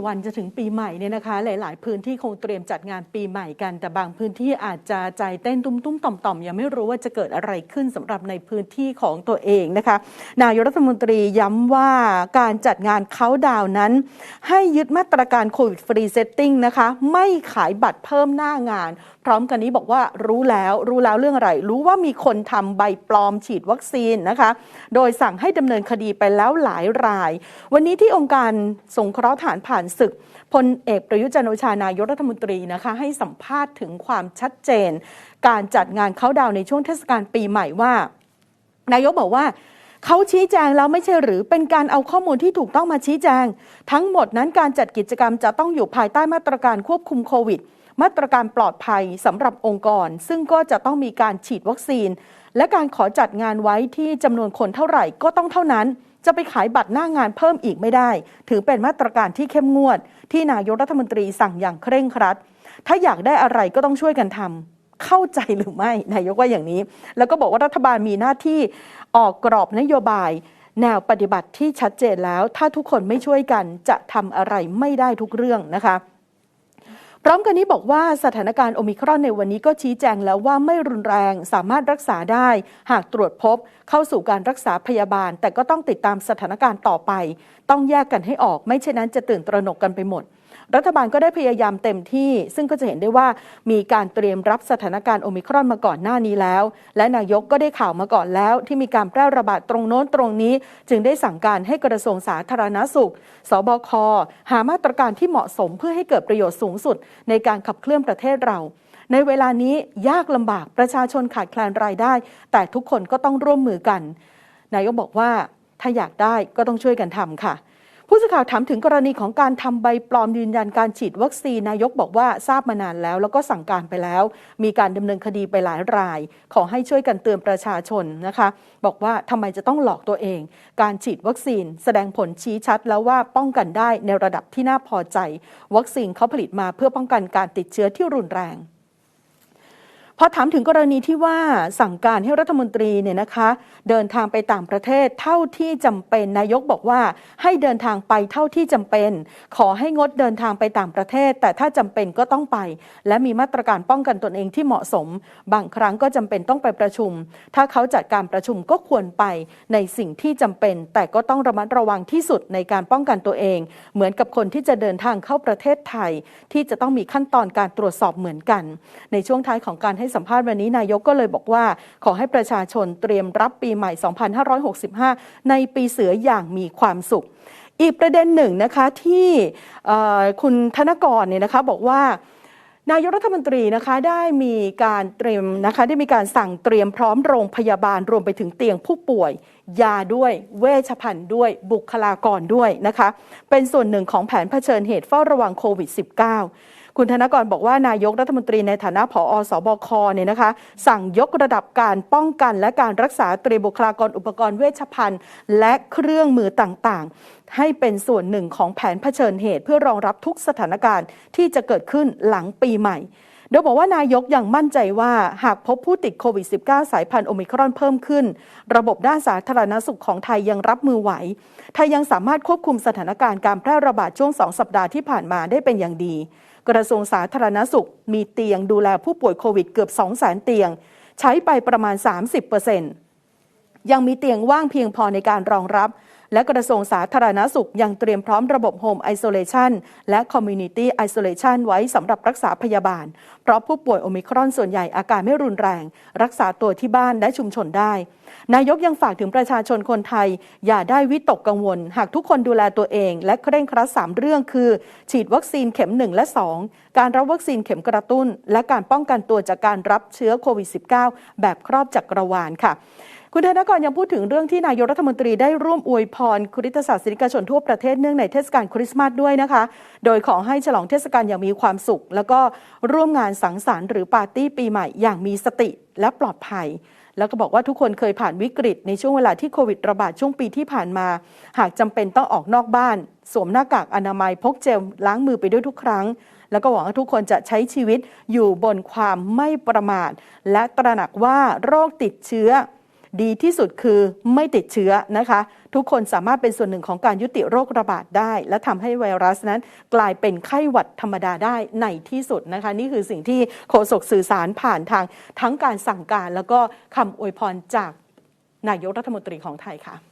กี่วันจะถึงปีใหม่เนี่ยนะคะ หลาย ๆ พื้นที่คงเตรียมจัดงานปีใหม่กัน แต่บางพื้นที่อาจจะใจเต้นตุ้มตุ้มต่อมต่อมยังไม่รู้ว่าจะเกิดอะไรขึ้นสำหรับในพื้นที่ของตัวเองนะคะ นายกรัฐมนตรีย้ำว่าการจัดงานเขาดาวนั้น ให้ยึดมาตรการโควิดฟรีเซตติ้งนะคะ ไม่ขายบัตรเพิ่มหน้างาน พร้อมกันนี้บอกว่ารู้แล้วรู้แล้วเรื่องอะไร รู้ว่ามีคนทำใบปลอมฉีดวัคซีนนะคะ โดยสั่งให้ดำเนินคดีไปแล้วหลายราย วันนี้ที่องค์การสงเคราะห์ฐานผ่านศึกพลเอกประยุจันโอชานายกรัฐมนตรีนะคะให้สัมภาษณ์ถึงความชัดเจน การจัดงานเขาดาวในช่วงเทศกาลปีใหม่ว่า นายกบอกว่าเขาชี้แจงแล้วไม่ใช่หรือเป็นการเอาข้อมูลที่ถูกต้องมาชี้แจง ทั้งหมดนั้นการจัดกิจกรรมจะต้องอยู่ภายใต้มาตรการควบคุมโควิด มาตรการปลอดภัยสำหรับองค์กร ซึ่งก็จะต้องมีการฉีดวัคซีน และการขอจัดงานไว้ที่จำนวนคนเท่าไหร่ก็ต้องเท่านั้น จะไปขายบัตรหน้างานเพิ่มอีกไม่ได้ ถือเป็นมาตรการที่เข้มงวด ที่นายกรัฐมนตรีสั่งอย่างเคร่งครัด ถ้าอยากได้อะไรก็ต้องช่วยกันทำเข้าใจหรือไม่นายกว่าอย่างนี้ แล้วก็บอกว่ารัฐบาลมีหน้าที่ออกกรอบนโยบาย แนวปฏิบัติที่ชัดเจนแล้ว ถ้าทุกคนไม่ช่วยกันจะทำอะไรไม่ได้ทุกเรื่องนะคะ พร้อมกันนี้บอกว่าสถานการณ์โอมิครอนในวันนี้ก็ชี้แจงแล้วว่าไม่รุนแรงสามารถรักษาได้ หากตรวจพบเข้าสู่การรักษาพยาบาล แต่ก็ต้องติดตามสถานการณ์ต่อไป ต้องแยกกันให้ออกไม่เช่นนั้นจะตื่นตระหนกกันไปหมด รัฐบาลก็ได้พยายามเต็มที่ ซึ่งก็จะเห็นได้ว่ามีการเตรียมรับสถานการณ์โอมิครอนมาก่อนหน้านี้แล้ว และนายกก็ได้ข่าวมาก่อนแล้ว ที่มีการแพร่ระบาดตรงโน้นตรงนี้ จึงได้สั่งการให้กระทรวงสาธารณสุข สบค หามาตรการที่เหมาะสมเพื่อให้เกิดประโยชน์สูงสุด ในการขับเคลื่อนประเทศเราในเวลานี้ยากลำบากประชาชนขาดแคลนรายได้ แต่ทุกคนก็ต้องร่วมมือกัน นายกบอกว่าถ้าอยากได้ก็ต้องช่วยกันทำค่ะ ผู้สื่อข่าวถามถึงกรณีของการทำใบปลอมยืนยันการฉีดวัคซีนนายกบอกว่าทราบมานานแล้ว แล้วก็สั่งการไปแล้ว มีการดำเนินคดีไปหลายราย ขอให้ช่วยกันเตือนประชาชนนะคะ บอกว่าทำไมจะต้องหลอกตัวเอง การฉีดวัคซีน แสดงผลชี้ชัดแล้วว่าป้องกันได้ในระดับที่น่าพอใจ วัคซีนเขาผลิตมาเพื่อป้องกันการติดเชื้อที่รุนแรง พอถามถึงกรณีที่ว่าสั่งการให้รัฐมนตรีเนี่ยนะคะ เดินทางไปต่างประเทศเท่าที่จำเป็นนายกบอกว่าให้เดินทางไปเท่าที่จำเป็น ขอให้งดเดินทางไปต่างประเทศ แต่ถ้าจำเป็นก็ต้องไป และมีมาตรการป้องกันตนเองที่เหมาะสม บางครั้งก็จำเป็นต้องไปประชุม ถ้าเขาจัดการประชุมก็ควรไปในสิ่งที่จำเป็น แต่ก็ต้องระมัดระวังที่สุดในการป้องกันตัวเอง เหมือนกับคนที่จะเดินทางเข้าประเทศไทย ที่จะต้องมีขั้นตอนการตรวจสอบเหมือนกัน ในช่วงท้ายของการให้สัมภาษณ์วันนี้นายกก็เลยบอกว่า ขอให้ประชาชนเตรียมรับปีใหม่ 2565 ในปีเสืออย่างมีความสุข อีกประเด็นหนึ่งนะคะที่คุณธนกรเนี่ยนะคะบอกว่านายกรัฐมนตรีนะคะได้มีการเตรียมนะคะได้มีการสั่งเตรียมพร้อมโรงพยาบาลรวมไปถึงเตียงผู้ป่วย ยาด้วยเวชภัณฑ์ด้วยบุคลากรด้วยนะคะ เป็นส่วนหนึ่งของแผนเผชิญเหตุเฝ้าระวังโควิด -19 คุณธนกรบอกว่านายกรัฐมนตรีในฐานะผอสบคเนี่ยนะคะ สั่งยกระดับการป้องกันและการรักษาเตรียมบุคลากรอุปกรณ์เวชภัณฑ์ และเครื่องมือต่างๆ ให้เป็นส่วนหนึ่งของแผนเผชิญเหตุเพื่อรองรับทุกสถานการณ์ที่จะเกิดขึ้นหลังปีใหม่โดยบอกว่านายกยังมั่นใจว่าหากพบผู้ติดโควิด -19 สายพันธุ์โอมิครอนเพิ่มขึ้น ระบบด้านสาธารณสุขของไทยยังรับมือไหว ไทยยังสามารถควบคุมสถานการณ์การแพร่ระบาดช่วง 2 สัปดาห์ที่ผ่านมาได้เป็นอย่างดี กระทรวงสาธารณสุข มีเตียงดูแลผู้ป่วยโควิดเกือบ 2 0 0 0 0เตียง ใช้ไปประมาณ 30%ยังมีเตียงว่างเพียงพอในการรองรับ และกระทรวงสาธารณสุขยังเตรียมพร้อมระบบ Home Isolation และ Community Isolation ไว้สำหรับรักษาพยาบาล เพราะผู้ป่วยโอมิครอนส่วนใหญ่อาการไม่รุนแรง รักษาตัวที่บ้านและชุมชนได้ นายกยังฝากถึงประชาชนคนไทย อย่าได้วิตกกังวล หากทุกคนดูแลตัวเอง และเคร่งครัด3เรื่องคือ ฉีดวัคซีนเข็ม 1 และ 2 การรับวัคซีนเข็มกระตุ้น และการป้องกันตัวจากการรับเชื้อโควิด -19 แบบครอบจักรวาลค่ะ คุณธนกรยังพูดถึงเรื่องที่นายกรัฐมนตรีได้ร่วมอวยพรคริสตศาสนิกชนทั่วประเทศเนื่องในเทศกาลคริสต์มาสด้วยนะคะ โดยขอให้ฉลองเทศกาลอย่างมีความสุข แล้วก็ร่วมงานสังสรรค์หรือปาร์ตี้ปีใหม่อย่างมีสติและปลอดภัยแล้วก็บอกว่าทุกคนเคยผ่านวิกฤตในช่วงเวลาที่โควิดระบาดช่วงปีที่ผ่านมา หากจำเป็นต้องออกนอกบ้าน สวมหน้ากากอนามัยพกเจลล้างมือไปด้วยทุกครั้ง แล้วก็หวังว่าทุกคนจะใช้ชีวิตอยู่บนความไม่ประมาท และตระหนักว่าโรคติดเชื้อ ดีที่สุดคือไม่ติดเชื้อนะคะ ทุกคนสามารถเป็นส่วนหนึ่งของการยุติโรคระบาดได้ และทำให้ไวรัสนั้นกลายเป็นไข้หวัดธรรมดาได้ในที่สุดนะคะ นี่คือสิ่งที่โฆษกสื่อสารผ่านทางทั้งการสั่งการ แล้วก็คำอวยพรจากนายกรัฐมนตรีของไทยค่ะ